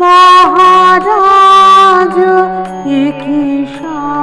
মহারাজ একি সাজে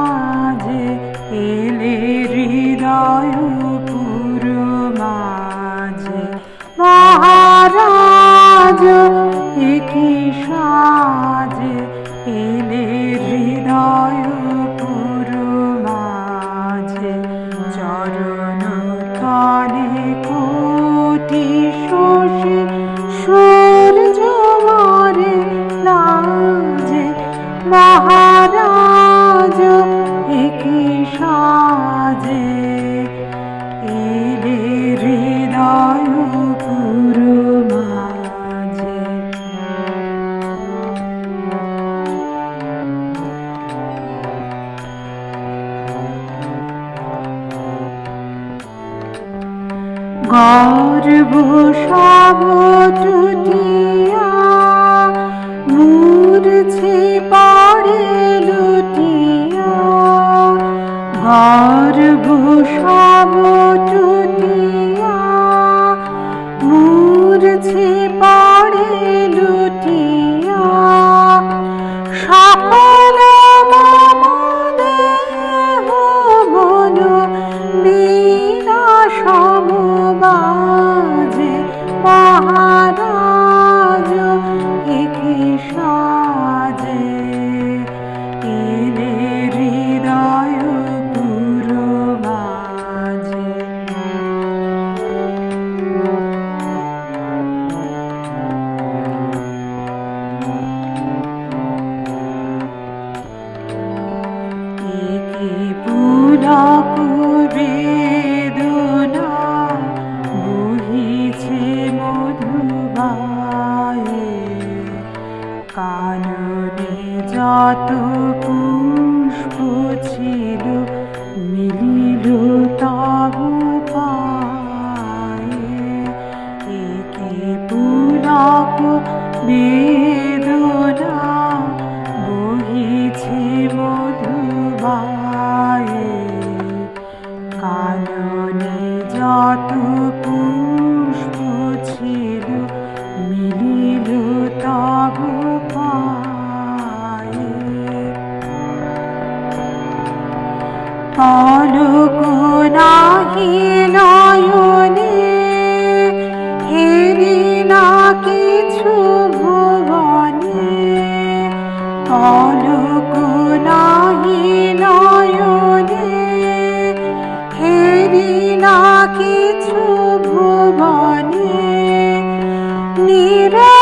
গর্ব সব টুটিয়া মূর্ছে পড়ে লুটিয়া। গর্ব সব মূর্ছে 吧 কাননে যত পুষ্প ছিল, মিলিল তব পায়ে। একে পুলক বেদনা বহিছে মধুবায়ে। কাননে যত পুষ্প ছিল নাহি নয়নে হেরি না কিছু ভুবনে পলক নাহি নয়নে হেরি না কিছু ভুবনে নিরা